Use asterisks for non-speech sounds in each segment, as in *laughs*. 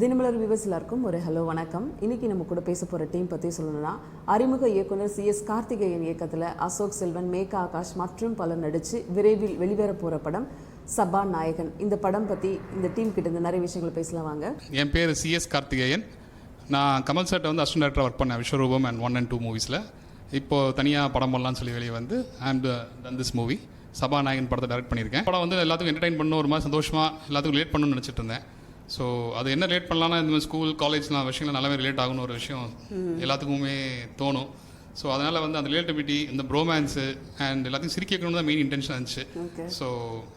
தினமலர் விவஸ் எல்லாருக்கும் ஒரு ஹலோ வணக்கம். இன்னைக்கு நம்ம கூட பேச போகிற டீம் பற்றி சொல்லணும்னா அறிமுக இயக்குனர் சி எஸ் கார்த்திகேயன் இயக்கத்தில் அசோக் செல்வன் மேகா ஆகாஷ் மற்றும் பலர் நடித்து விரைவில் வெளிவர போகிற படம் சபா நாயகன். இந்த படம் பற்றி இந்த டீம் கிட்ட இருந்து நிறைய விஷயங்கள் பேசலாம் வாங்க. என் பேர் சிஎஸ் கார்த்திகேயன். நான் கமல் சார்ட்ட வந்து அசிஸ்டன்ட் டேரக்டர் ஒர்க் பண்ணேன் Vishwaroopam and one and two மூவிஸில் இப்போது தனியாக படம் பண்ணலாம்னு சொல்லி வெளியே வந்து I'm done this movie Sabhanayagan படத்தை டைரக்ட் பண்ணியிருக்கேன். படம் வந்து எல்லாத்துக்கும் என்டர்டைன் பண்ணணும் ஒரு மாதிரி சந்தோஷமாக எல்லாத்துக்கும் லேட் பண்ணணும்னு நினச்சிட்டு இருந்தேன். ஸோ அது என்ன ரிலேட் பண்ணலாம்னா இந்த மாதிரி ஸ்கூல் காலேஜ்லாம் விஷயங்கள் நல்லாவே ரிலேட் ஆகணும் ஒரு விஷயம் எல்லாத்துக்குமே தோணும். ஸோ அதனால் வந்து அந்த ரிலேட்டிவிட்டி இந்த ப்ரோமேன்ஸு அண்ட் எல்லாத்தையும் சிரிக்க வைக்கணும் தான் மெயின் இன்டென்ஷன் இருந்துச்சு. ஸோ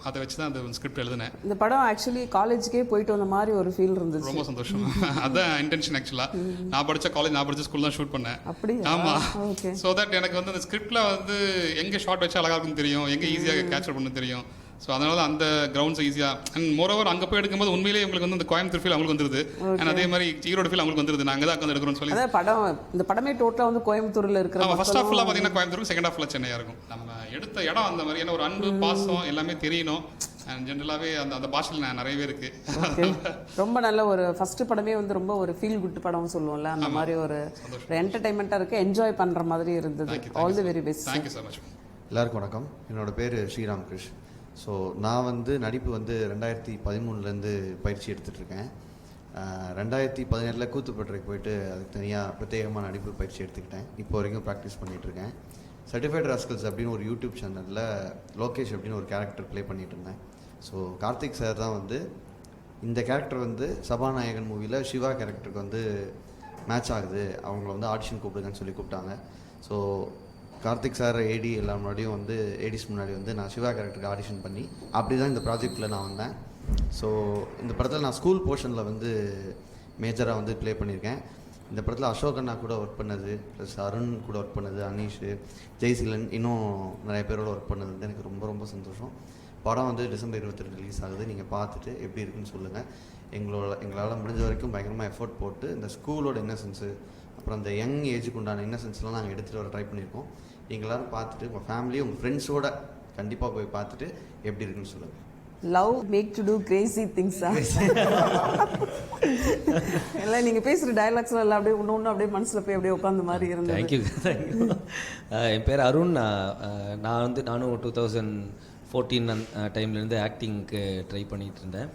அதை வச்சு தான் அந்த ஸ்கிரிப்ட் எழுதினேன். இந்த படம் ஆக்சுவலி காலேஜுக்கே போயிட்டு வந்த மாதிரி ஒரு ஃபீல் இருந்துச்சு. ரொம்ப சந்தோஷம். *laughs* அதான் இன்டென்ஷன் ஆக்சுவலா நான் படிச்ச காலேஜ் நான் படிச்ச ஸ்கூல் தான் ஷூட் பண்ணேன். அப்படியா? ஆமா. ஓகே ஸோ தட் எனக்கு வந்து அந்த ஸ்கிரிப்ட்ல வந்து எங்க ஷார்ட் வச்சா அழகா இருக்குன்னு தெரியும். எங்க ஈஸியாக கேப்சர் பண்ண தெரியும். ஸோ அதனால தான் அந்த கிரவுண்ட்ஸ் ஈஸியாக அண்ட் மோரோவர் அங்கே போய் எடுக்கும்போது உண்மையிலேயே உங்களுக்கு வந்து அந்த கோயம்புத்தூர் ஃபீல் அவங்களுக்கு வந்துருது. அண்ட் அதே மாதிரி ஈரோடு ஃபீல் அவங்களுக்கு வந்துருது. நாங்கள் தான் அங்கே எடுக்கிறோம்னு சொல்லி படம் இந்த படமே டோட்டலாக வந்து கோயம்புத்தூரில் இருக்கிற ஃபர்ஸ்ட் மக்களும் ஹாஃப்லாம் பார்த்தீங்கன்னா கோயம்புத்தூர் செகண்ட் ஹாஃப்ல சென்னையாக இருக்கும். நம்ம எடுத்த இடம் அந்த மாதிரி ஏன்னா ஒரு அன்பு பாசம் எல்லாமே தெரியணும். அண்ட் ஜென்ரலாகவே அந்த அந்த பாஷையில் நான் நிறையவே இருக்கு. ரொம்ப நல்ல ஒரு ஃபர்ஸ்ட் படமே வந்து ரொம்ப ஒரு ஃபீல் குட் படம் சொல்லுவோம்ல. அந்த மாதிரி ஒரு என்டர்டைன்மெண்ட்டாக இருக்கு. என்ஜாய் பண்ற மாதிரி இருந்தது. All the very best thank you so much எல்லாருக்கும் வணக்கம். என்னோட பேர் ஸ்ரீராம் கிருஷ் ஸோ நான் வந்து நடிப்பு வந்து ரெண்டாயிரத்தி பதிமூணுலேருந்து பயிற்சி எடுத்துகிட்ருக்கேன் ரெண்டாயிரத்தி பதினேழில் கூத்துப்பட்டுறைக்கு போயிட்டு அதுக்கு தனியாக பிரத்யேகமாக நடிப்பு பயிற்சி எடுத்துக்கிட்டேன். இப்போ வரைக்கும் ப்ராக்டிஸ் பண்ணிகிட்ருக்கேன் இருக்கேன் சர்டிஃபைட் ராஸ்கல்ஸ் அப்படின்னு ஒரு யூடியூப் சேனலில் லோகேஷ் அப்படின்னு ஒரு கேரக்டர் ப்ளே பண்ணிகிட்டு இருந்தேன் ஸோ கார்த்திக் சார் தான் வந்து இந்த கேரக்டர் வந்து சபாநாயகன் மூவியில் சிவா கேரக்டருக்கு வந்து மேட்ச் ஆகுது. அவங்கள வந்து ஆடிஷன் கூப்பிடுங்கன்னு சொல்லி கூப்பிட்டாங்க. ஸோ கார்த்திக் சார் ஏடி எல்லா முன்னாடியும் வந்து ஏடிஸ் முன்னாடி வந்து நான் சிவா கேரக்டருக்கு ஆடிஷன் பண்ணி அப்படி தான் இந்த ப்ராஜெக்டில் நான் வந்தேன். ஸோ இந்த படத்தில் நான் ஸ்கூல் போர்ஷனில் வந்து மேஜராக வந்து ப்ளே பண்ணியிருக்கேன். இந்த படத்தில் அசோக் அண்ணா கூட ஒர்க் பண்ணது ப்ளஸ் அருண் கூட ஒர்க் பண்ணது அனீஷ் ஜெய்சிலன் இன்னும் நிறைய பேரோட ஒர்க் பண்ணது வந்து எனக்கு ரொம்ப ரொம்ப சந்தோஷம். படம் வந்து டிசம்பர் இருபத்தி ரெண்டு ரிலீஸ் ஆகுது நீங்கள் பார்த்துட்டு எப்படி இருக்குன்னு சொல்லுங்கள் எங்களோட எங்களால் முடிஞ்ச வரைக்கும் பயங்கரமாக எஃபோர்ட் போட்டு இந்த ஸ்கூலோட இன்னசென்ஸு அப்புறம் அந்த யங் ஏஜுக்கு உண்டான இன்னசென்ஸ்லாம் நாங்கள் எடுத்துகிட்டு வர ட்ரை பண்ணியிருக்கோம். நீங்கள் எல்லாரும் பார்த்துட்டு உங்கள் ஃபேமிலி உங்கள் ஃப்ரெண்ட்ஸோட கண்டிப்பாக போய் பார்த்துட்டு எப்படி இருக்குன்னு சொல்லுங்கள் love make to do crazy திங்ஸா இல்லை நீங்கள் பேசுகிற டைலாக்ஸ்லாம் எல்லாம் அப்படியே ஒன்று ஒன்று அப்படியே மனசில் போய் அப்படியே உட்காந்த மாதிரி இருந்தது. தேங்க்யூ தேங்க்யூ என் பேர் அருண். நான் வந்து நானும் டூ தௌசண்ட் ஃபோர்டீன் டைம்லேருந்து ஆக்டிங்க்கு ட்ரை பண்ணிகிட்டு இருந்தேன்.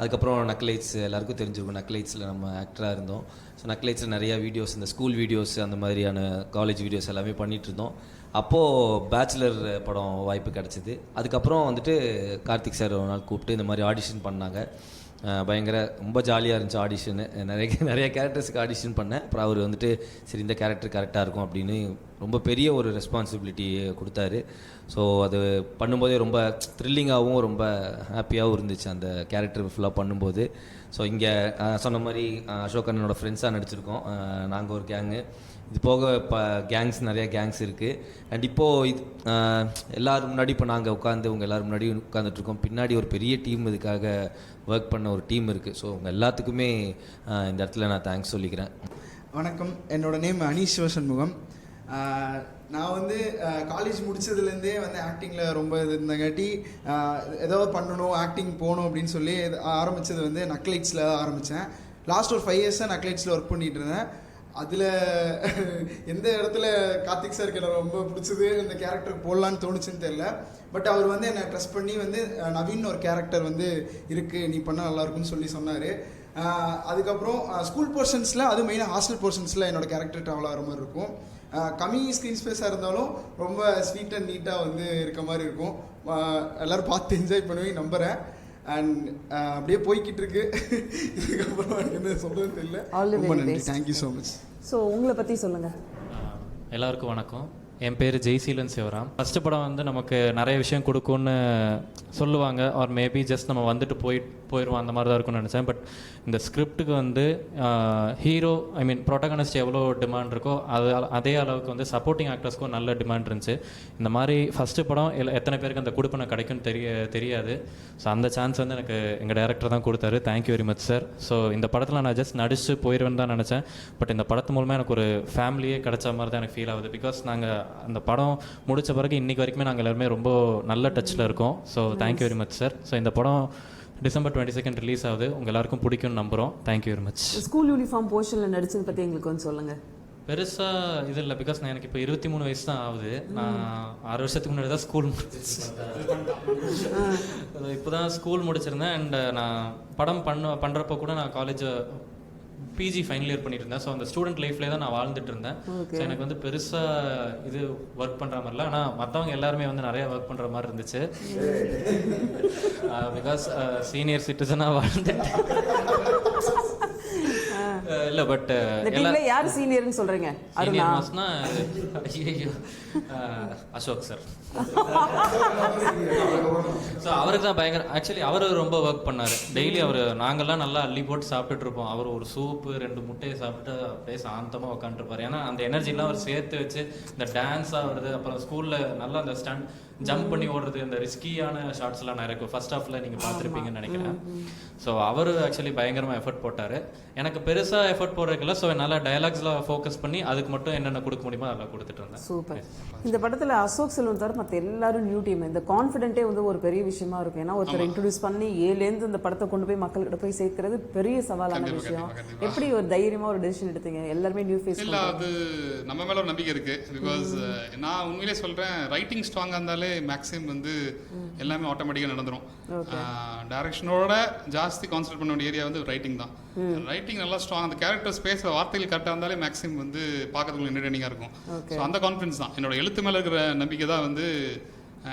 அதுக்கப்புறம் நக்லைட்ஸ் எல்லாருக்கும் தெரிஞ்சிருக்கும் நக்லைட்ஸில் நம்ம ஆக்டராக இருந்தோம். ஸோ நக்லைட்ஸில் நிறையா வீடியோஸ் இந்த ஸ்கூல் வீடியோஸ் அந்த மாதிரியான காலேஜ் வீடியோஸ் எல்லாமே பண்ணிகிட்டு இருந்தோம் அப்போது பேச்சுலர் படம் வாய்ப்பு கிடச்சிது. அதுக்கப்புறம் வந்துட்டு கார்த்திக் சார் ஒரு நாள் கூப்பிட்டு இந்த மாதிரி ஆடிஷன் பண்ணாங்க. பயங்கர ரொம்ப ஜாலியாக இருந்துச்சு ஆடிஷனு நிறைய நிறைய கேரக்டர்ஸுக்கு ஆடிஷன் பண்ணேன். அப்புறம் அவர் வந்துட்டு சரி இந்த கேரக்டர் கரெக்டாக இருக்கும் அப்படின்னு ரொம்ப பெரிய ஒரு ரெஸ்பான்சிபிலிட்டி கொடுத்தாரு. ஸோ அது பண்ணும்போதே ரொம்ப த்ரில்லிங்காகவும் ரொம்ப ஹாப்பியாகவும் இருந்துச்சு அந்த கேரக்டர் ஃபுல்லாக பண்ணும்போது. ஸோ இங்கே சொன்ன மாதிரி அசோக் அண்ணனோட ஃப்ரெண்ட்ஸாக நடிச்சிருக்கோம். நாங்கள் ஒரு கேங்கு இது போக இப்போ கேங்ஸ் நிறைய கேங்ஸ் இருக்குது அண்ட் இப்போது இது எல்லோரும் எல்லாரும் முன்னாடி இப்போ நாங்கள் உட்காந்து உங்கள் எல்லாரும் முன்னாடி உட்காந்துட்ருக்கோம் பின்னாடி ஒரு பெரிய டீம் இதுக்காக ஒர்க் பண்ண ஒரு டீம் இருக்குது ஸோ உங்கள் எல்லாத்துக்குமே இந்த இடத்துல நான் தேங்க்ஸ் சொல்லிக்கிறேன். வணக்கம். என்னோட நேம் அனீஷ் சிவசண்முகம். நான் வந்து காலேஜ் முடிச்சதுலேருந்தே வந்து ஆக்டிங்கில் ரொம்ப இது இருந்தங்காட்டி ஆஹ் ஏதோ பண்ணணும் ஆக்டிங் போகணும் அப்படின்னு சொல்லி ஆரம்பித்தது வந்து நக்லைட்ஸில் ஆரம்பித்தேன் லாஸ்ட் ஒரு ஃபைவ் இயர்ஸாக நக்லைட்ஸில் ஒர்க் பண்ணிகிட்டு இருந்தேன். அதில் எந்த இடத்துல கார்த்திக் சாருக்கு எனக்கு ரொம்ப பிடிச்சது இந்த கேரக்டருக்கு போடலான்னு தோணுச்சுன்னு தெரில பட் அவர் வந்து என்னை ட்ரெஸ் பண்ணி வந்து நவீன் ஒரு கேரக்டர் வந்து இருக்குது நீ பண்ணால் நல்லா இருக்கும்னு சொல்லி சொன்னார். அதுக்கப்புறம் ஸ்கூல் போர்ஷன்ஸில் அதுவும் மெயினாக ஹாஸ்டல் போர்ஷன்ஸில் என்னோட கேரக்டர் ட்ராவல் ஆகிற மாதிரி இருக்கும். கம்மி ஸ்க்ரீன் ஸ்பேஸாக இருந்தாலும் ரொம்ப ஸ்வீட் அண்ட் நீட்டாக வந்து இருக்க மாதிரி இருக்கும். எல்லாரும் பார்த்து என்ஜாய் பண்ணுவீங்க நம்புகிறேன் அண்ட் அப்படியே போய்கிட்டு இருக்கு. *laughs* இதுக்கப்புறம் என்ன சொல்கிறது தெரியல. ரொம்ப நன்றி. தேங்க்யூ ஸோ மச் ஸோ உங்களை பற்றி சொல்லுங்கள் எல்லாருக்கும் வணக்கம். என் பேர் ஜெய்சீலன் சிவராம். ஃபஸ்ட்டு படம் வந்து நமக்கு நிறைய விஷயம் கொடுக்கும்னு சொல்லுவாங்க. ஆர் மேபி ஜஸ்ட் நம்ம வந்துட்டு போய் போயிடுவோம் அந்த மாதிரி தான் இருக்கும்னு நினச்சேன். பட் இந்த ஸ்கிரிப்டுக்கு வந்து ஹீரோ ஐ மீன் ப்ரொட்டகனிஸ்ட் எவ்வளோ டிமாண்ட் இருக்கோ அது அதே அளவுக்கு வந்து சப்போர்ட்டிங் ஆக்டர்ஸ்க்கும் நல்ல டிமாண்ட் இருந்துச்சு. இந்த மாதிரி ஃபஸ்ட்டு படம் எல்ல- எத்தனை பேருக்கு அந்த கொடுப்பனை கிடைக்கும்னு தெரிய தெரியாது. ஸோ அந்த சான்ஸ் வந்து எனக்கு எங்கள் டேரக்டர் தான் கொடுத்தாரு. Thank you very much sir so இந்த படத்தில் நான் ஜஸ்ட் நடிச்சு போயிடுவேன் தான் நினச்சேன். பட் இந்த படத்து மூலமாக எனக்கு ஒரு ஃபேமிலியே கிடச்ச மாதிரி தான் எனக்கு ஃபீல் ஆகுது. பிகாஸ் நாங்கள் அந்த படம் முடிச்ச பிறகு இன்னைக்கு வரைக்குமே நாங்கள் எல்லாருமே ரொம்ப நல்ல டச்சில் இருக்கோம். So thank you very much sir so இந்த படம் டிசம்பர் டுவெண்ட்டி செகண்ட் ரிலீஸ் ஆகுது. உங்கள் எல்லாருக்கும் பிடிக்கும்னு நம்புகிறோம் thank you very much school uniform போர்ஷனில் நடிச்சது பற்றி எங்களுக்கு கொஞ்சம் சொல்லுங்கள் பெருசாக இது இல்லை. பிகாஸ் நான் எனக்கு இப்போ இருபத்தி மூணு வயசு தான் ஆகுது. நான் ஆறு வருஷத்துக்கு முன்னாடி தான் ஸ்கூல் இப்போ தான் ஸ்கூல் முடிச்சிருந்தேன். அண்ட் நான் படம் பண்ண பண்ணுறப்போ கூட நான் காலேஜ் பிஜி ஃபைனல் இயர் பண்ணிட்டு இருந்தேன் ஸோ அந்த ஸ்டூடெண்ட் லைஃப்லேயே தான் நான் வாழ்ந்துட்டு இருந்தேன். ஸோ எனக்கு வந்து பெருசாக இது ஒர்க் பண்ணுற மாதிரிலாம் ஆனால் மற்றவங்க எல்லாருமே வந்து நிறைய ஒர்க் பண்ணுற மாதிரி இருந்துச்சு. பிகாஸ் சீனியர் சிட்டிசனாக வாழ்ந்துட்டு இல்லை பட் இந்த டீம்ல யார் சீனியர்னு சொல்றீங்க? அருணா. மாஸ்னா ஐயோ அசோக் சார் ஸோ அவருக்கு தான் பயங்கர ஆக்சுவலி அவர் ரொம்ப ஒர்க் பண்ணார். டெய்லி அவர் நாங்கெல்லாம் நல்லா அள்ளி போட்டு சாப்பிட்டுட்டு இருப்போம். அவர் ஒரு சூப்பு ரெண்டு முட்டையை சாப்பிட்டு அப்படியே சாந்தமாக உட்காந்துருப்பார் ஏன்னா அந்த எனர்ஜிலாம் அவர் சேர்த்து வச்சு இந்த டான்ஸ் ஆகுறது அப்புறம் ஸ்கூலில் நல்லா அந்த ஸ்டாண்ட் ஜம்ப் பண்ணி ஓடுறது இந்த ரிஸ்கியான ஷார்ட்ஸ்லாம் நான் இருக்கும். ஃபர்ஸ்ட் ஹாஃபில் நீங்கள் பார்த்துருப்பீங்கன்னு நினைக்கிறேன். ஸோ அவர் ஆக்சுவலி பயங்கரமாக எஃபர்ட் போட்டார். எனக்கு பெருசாக எஃபர்ட் போடுறதுக்குல ஸோ என்னால் டயலாக்ஸில் ஃபோக்கஸ் பண்ணி அதுக்கு மட்டும் என்னென்ன கொடுக்க முடியுமோ அதெல்லாம் கொடுத்துட்டு இருந்தேன். சூப்பர் இந்த படத்துல அசோக் செல்வன் தவிர மற்ற எல்லாரும் நியூ டீம் இந்த கான்ஃபிடென்ட்டே வந்து ஒரு பெரிய விஷயமா இருக்கும். ஏன்னா ஒருத்தர் இன்ட்ரடியூஸ் பண்ணி ஏலேருந்து இந்த படத்தை கொண்டு போய் மக்கள்கிட்ட போய் சேர்க்கிறது பெரிய சவாலான விஷயம். எப்படி ஒரு தைரியமா ஒரு டெசிஷன் எடுத்தீங்க? எல்லாருமே நியூ ஃபேஸ் இல்ல அது நம்ம மேல ஒரு நம்பிக்கை இருக்கு. பிகாஸ் நான் உண்மையிலே சொல்றேன் ரைட்டிங் ஸ்ட்ராங்கா இருந்தாலே மேக்ஸிமம் வந்து எல்லாமே ஆட்டோமேட்டிக்கா நடந்துரும். டைரக்ஷனோட ஜாஸ்தி கான்சென்ட்ரேட் பண்ண வேண்டிய ஏரியா வந்து ரைட்டிங் தான். ரைட்டிங் நல்லா ஸ்ட்ராங் அந்த கேரக்டர் ஸ்பேஸ் வார்த்தைகள் கரெக்டாக இருந்தாலே மேக்ஸிமம் வந்து பார்க்கறதுக்கு என்டர்டெய்னிங்காக இருக்கும். ஸோ அந்த கான்ஃபிடன்ஸ் தான். என்னோட எழுத்து மேல இருக்கிற நம்பிக்கை தான் வந்து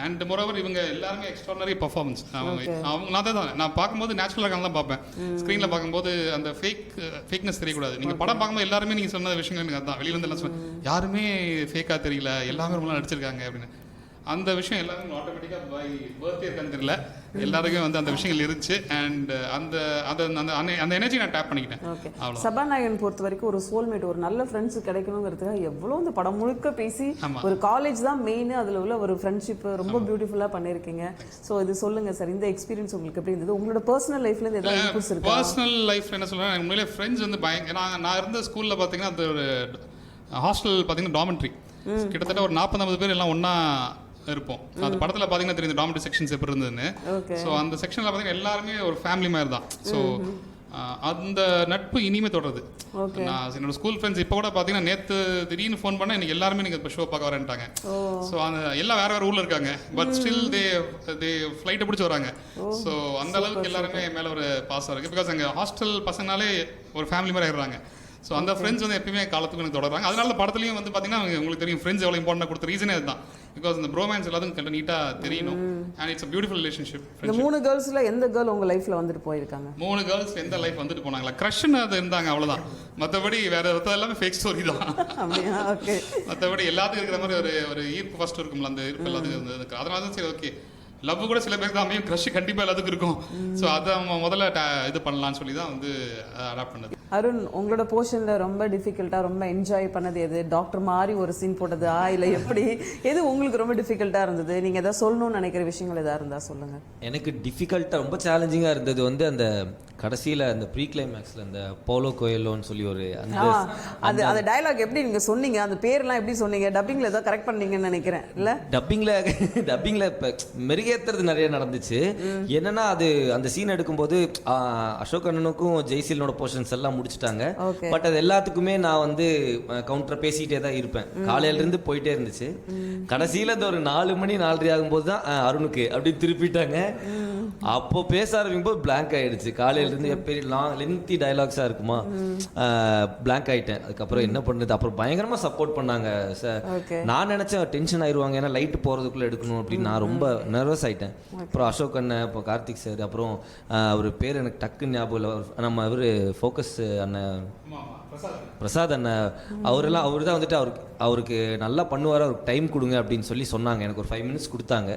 அண்ட் மொரோவர் இவங்க எல்லாருமே எக்ஸ்ட்ரானரி பர்ஃபார்மன்ஸ் அவங்க அவங்க நான் தான். நான் பார்க்கும்போது நேச்சுரலாக தான் பார்ப்பேன். ஸ்க்ரீனில் பார்க்கும்போது அந்த ஃபேக் ஃபேக்னஸ் தெரியக்கூடாது. நீங்கள் படம் பார்க்கும்போது எல்லாருமே நீங்கள் சொன்ன விஷயங்கள் எனக்கு அதான். வெளியில இருந்து எல்லாம் சொன்ன யாருமே ஃபேக்காக தெரியல. எல்லாமே ரொம்ப நடிச்சிருக்காங்க அப்படின்னு. அந்த விஷயம் எல்லாருமே ஆட்டோமேட்டிக்காக பை பர்த்டே இருக்கான்னு தெரியல. எல்லாருக்கும் வந்து அந்த விஷயங்கள் இருந்துச்சு. அண்ட் அந்த அந்த அந்த அந்த- அந்த எனர்ஜி நான் டேப் பண்ணிக்கிட்டேன். ஓகே சபாநாயகன் பொறுத்த வரைக்கும் ஒரு சோல்மேட் ஒரு நல்ல ஃப்ரெண்ட்ஸ் கிடைக்கணுங்கிறதுக்காக எவ்வளோ இந்த படம் முழுக்க பேசி. ஒரு காலேஜ் தான் மெயின் அதுல உள்ள ஒரு ஃப்ரெண்ட்ஷிப் ரொம்ப பியூட்டிஃபுல்லா பண்ணிருக்கீங்க சோ இது சொல்லுங்க சார் இந்த எக்ஸ்பீரியன்ஸ் உங்களுக்கு எப்படி இருந்தது? உங்களோட பர்சனல் லைஃப்ல இருந்து ஏதாவது இன்புட்ஸ் இருக்கா? பர்சனல் லைஃப்ல என்ன சொல்றேன் உண்மையிலே ஃப்ரெண்ட்ஸ் வந்து பயங்கர நான் நான் இருந்த ஸ்கூல்ல பார்த்தீங்கன்னா அது ஒரு ஹாஸ்டல் பார்த்தீங்கன்னா டாமெண்ட்ரி கிட்டத்தட்ட ஒரு நாற்பது ஐம்பது பேர் எல்லாம் ஒண்ணா இருப்போம். அந்த படத்துல பார்த்தீங்கன்னா தெரியும் டாமெண்ட்ரி செக்ஷன்ஸ் எப்படி இருந்ததுன்னு. ஸோ அந்த செக்ஷனில் பார்த்தீங்கன்னா எல்லாருமே ஒரு ஃபேமிலி மாதிரி தான் ஸோ அந்த நட்பு இனிமே தொடருது. நான் என்னோட ஸ்கூல் ஃப்ரெண்ட்ஸ் இப்போ கூட பார்த்தீங்கன்னா நேற்று திடீர்னு ஃபோன் பண்ண இன்னைக்கு எல்லாருமே நீங்கள் இப்போ ஷோ பார்க்க வரேன்ட்டாங்க. ஸோ அந்த எல்லாம் வேற வேற ஊர்ல இருக்காங்க. பட் ஸ்டில் தே தே ஃப்ளைட்டை பிடிச்சி வராங்க. ஸோ அந்த அளவுக்கு எல்லாருமே மேல ஒரு பாசம் இருக்கு. பிகாஸ் அங்கே ஹாஸ்டல் பசங்கனாலே ஒரு ஃபேமிலி மாதிரி ஆயிடுறாங்க. ஸோ அந்த ஃப்ரெண்ட்ஸ் வந்து எப்பயுமே காலத்துக்கு எனக்கு தொடர்றாங்க. அதனால படத்துலையும் வந்து பார்த்தீங்கன்னா உங்களுக்கு தெரியும் ஃப்ரெண்ட்ஸ் எவ்வளோ இம்பார்ட்டன்ட் கொடுத்த ரீசனே அதுதான். பிகாஸ் இந்த ப்ரோமேன்ஸ் எல்லாத்துக்கும் கரெக்டாக நீட்டாக தெரியணும். அண்ட் இட்ஸ் பியூட்டிஃபுல் ரிலேஷன்ஷிப் இந்த மூணு கேர்ள்ஸ்ல எந்த கேர்ள் உங்க லைஃப்ல வந்துட்டு போயிருக்காங்க? மூணு கேர்ள்ஸ் எந்த லைஃப் வந்துட்டு போனாங்களா? க்ரஷ்னு அது இருந்தாங்க அவ்வளவுதான். மற்றபடி வேற ஒருத்தர் எல்லாமே ஃபேக் ஸ்டோரி தான். மற்றபடி எல்லாத்துக்கும் இருக்கிற மாதிரி ஒரு ஒரு ஈர்ப்பு ஃபர்ஸ்ட் இருக்கும்ல அந்த ஈர்ப்பு எல்லாத்துக்கும். அதனால தான் சரி ஓகே லவ் கூட சில பேருக்கு அமையும். க்ரஷ் கண்டிப்பா எல்லாத்துக்கும் இருக்கும். ஸோ அதை அவங்க முதல்ல இது பண்ணலாம்னு சொல்லி தான் வந்து அடாப்ட் பண்ணது. அருண் உங்களோட போர்ஷன்ல ரொம்ப டிஃபிகல்ட்டா ரொம்ப என்ஜாய் பண்ணது எது? டாக்டர் மாதிரி ஒரு சீன் போட்டதா? இல்ல எப்படி? எது உங்களுக்கு ரொம்ப டிஃபிகல்ட்டா இருந்தது? நீங்க ஏதாவது சொல்லணும்னு நினைக்கிற விஷயங்கள் ஏதாவது இருந்தா சொல்லுங்க. எனக்கு டிஃபிகல்ட்டாக ரொம்ப சேலஞ்சிங்காக இருந்தது வந்து அந்த கடைசியில் அந்த ப்ரீ கிளைமேக்ஸில் அந்த போலோ கோயலோன்னு சொல்லி ஒரு அந்த அது அந்த டயலாக் எப்படி நீங்க சொன்னீங்க? அந்த பேர்லாம் எப்படி சொன்னீங்க? டப்பிங்ல ஏதோ கரெக்ட் பண்ணீங்கன்னு நினைக்கிறேன். இல்ல? டப்பிங்கில் டப்பிங்கில் இப்போ மெருகேற்றுறது நிறைய நடந்துச்சு. என்னன்னா அது அந்த சீன் எடுக்கும்போது அசோக் அண்ணனுக்கும் ஜெய்சீலனோட போர்ஷன்ஸ் எல்லாம் முடிச்சிட்டாங்க. பட் அது எல்லாத்துக்குமே நான் வந்து கவுண்டரை பேசிக்கிட்டே தான் இருப்பேன். காலையில இருந்து போயிட்டே இருந்துச்சு. கடைசியில் இந்த ஒரு நாலு மணி நாலரை ஆகும்போது தான் அருணுக்கு அப்படி திருப்பிட்டாங்க. அப்போ பேச ஆரம்பிக்கும் போது பிளாங்க் ஆயிடுச்சு. காலையில இருந்து பெரிய லாங் லென்த்தி டயலாக்ஸாக இருக்குமா? பிளாங்க் ஆயிட்டேன். அதுக்கப்புறம் என்ன பண்ணுறது அப்புறம் பயங்கரமா சப்போர்ட் பண்ணாங்க சார். நான் நினைச்சேன் டென்ஷன் ஆயிருவாங்க. ஏன்னா லைட் போறதுக்குள்ள எடுக்கணும் அப்படின்னு நான் ரொம்ப நர்வஸ் ஆயிட்டேன். அப்புறம் அசோக் அண்ணன் இப்போ கார்த்திக் சார் அப்புறம் அவர் பேர் எனக்கு டக்குன்னு ஞாபகம் இல்லை. நம்ம அவர் ஃபோக்கஸ் அண்ணன் பிரசாத் அண்ணன். அவரெல்லாம் அவர் தான் வந்துட்டு அவருக்கு அவருக்கு நல்லா பண்ணுவார். அவருக்கு டைம் கொடுங்க அப்படின்னு சொல்லி சொன்னாங்க. எனக்கு ஒரு ஃபைவ் மினிட்ஸ் கொடுத்தாங்க.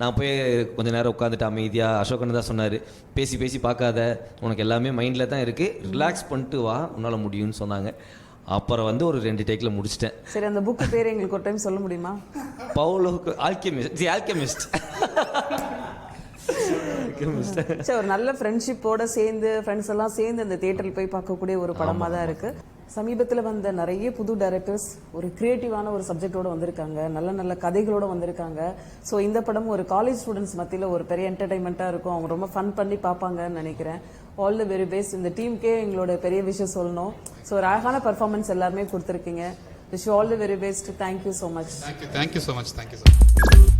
நான் போய் கொஞ்ச நேரம் உட்காந்துட்டு அமைதியாக அசோக் அண்ணன் தான் சொன்னார் பேசி பேசி பார்க்காத உனக்கு எல்லாமே மைண்டில் தான் இருக்குது ரிலாக்ஸ் பண்ணிட்டு வா உன்னால் முடியும்னு சொன்னாங்க. அப்புறம் வந்து ஒரு ரெண்டு டேக்கில் முடிச்சிட்டேன். சரி அந்த புக் பேர் எங்களுக்கு ஒரு டைம் சொல்ல முடியுமா? பவுலோக்கு ஆல்கெமிஸ்ட் தி ஆல்கெமிஸ்ட் ஒரு நல்ல ஃப்ரெண்ட்ஷிப்போட சேர்ந்து ஃப்ரெண்ட்ஸ் எல்லாம் சேர்ந்து அந்த தியேட்டரில் போய் பார்க்கக்கூடிய ஒரு படமா தான் இருக்கு. சமீபத்தில் வந்த நிறைய புது டைரக்டர்ஸ் ஒரு க்ரியேட்டிவான ஒரு சப்ஜெக்டோடு வந்திருக்காங்க. நல்ல நல்ல கதைகளோடு வந்திருக்காங்க. ஸோ இந்த படம் ஒரு காலேஜ் ஸ்டூடெண்ட்ஸ் மத்தியில் ஒரு பெரிய என்டர்டைன்மெண்ட்டாக இருக்கும். அவங்க ரொம்ப ஃபன் பண்ணி பார்ப்பாங்கன்னு நினைக்கிறேன். ஆல் த வெரி பெஸ்ட் இந்த டீமுக்கே எங்களோட பெரிய விஷயம் சொல்லணும். ஸோ ஒரு அழகான பர்ஃபார்மன்ஸ் எல்லாருமே கொடுத்துருக்கீங்க. Wish all the very best thank you so much thank you thank you so much thank you sir